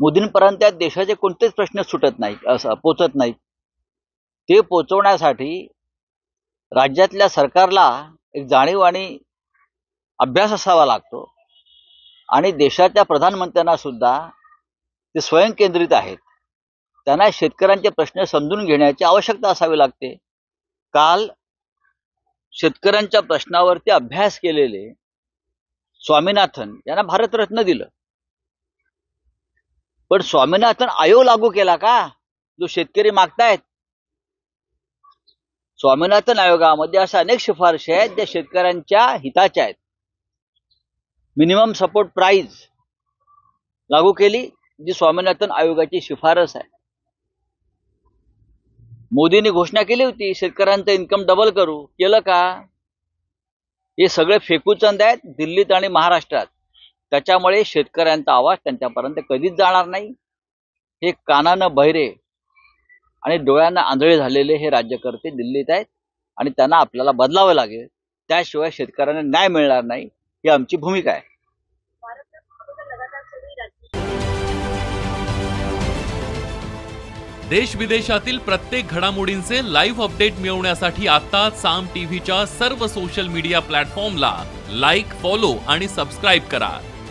मोदींपर्यंत देशाचे कोणतेच प्रश्न सुटत नाहीत असं पोचत नाहीत. ते पोचवण्यासाठी राज्यातल्या सरकारला एक जाणीव आणि अभ्यास असावा लागतो आणि देशाच्या प्रधानमंत्र्यांना सुद्धा ते स्वयंकेंद्रित आहेत. त्यांना शेतकऱ्यांचे प्रश्न समजून घेण्याची आवश्यकता असावी लागते. काल शेतकऱ्यांच्या प्रश्नावरती अभ्यास केलेले स्वामीनाथन यांना भारतरत्न दिलं. पण स्वामीनाथन आयोग लागू केला का? जो शेतकरी मागतायत. स्वामीनाथन आयोगामध्ये अशा अनेक शिफारशी आहेत ज्या शेतकऱ्यांच्या हिताच्या आहेत. मिनिमम सपोर्ट प्राइज लागू केली जी स्वामीनाथन आयोगाची शिफारस आहे. मोदींनी घोषणा केली होती शेतकऱ्यांचं इन्कम डबल करू. केलं का? हे सगळे फेकूचंद आहेत दिल्लीत आणि महाराष्ट्रात. त्याच्यामुळे शेतकऱ्यांचा आवाज त्यांच्यापर्यंत कधीच जाणार नाही. हे कानानं बहिरे आणि डोळ्यांना आंधळे झालेले हे राज्यकर्ते दिल्लीत आहेत आणि त्यांना आपल्याला बदलावं लागेल. त्याशिवाय शेतकऱ्यांना न्याय मिळणार नाही ही आमची भूमिका आहे. देश विदेशातील प्रत्येक घडामोडींचे लाईव्ह अपडेट मिळवण्यासाठी आता साम टीव्हीच्या सर्व सोशल मीडिया प्लॅटफॉर्मला लाईक फॉलो आणि सबस्क्राईब करा.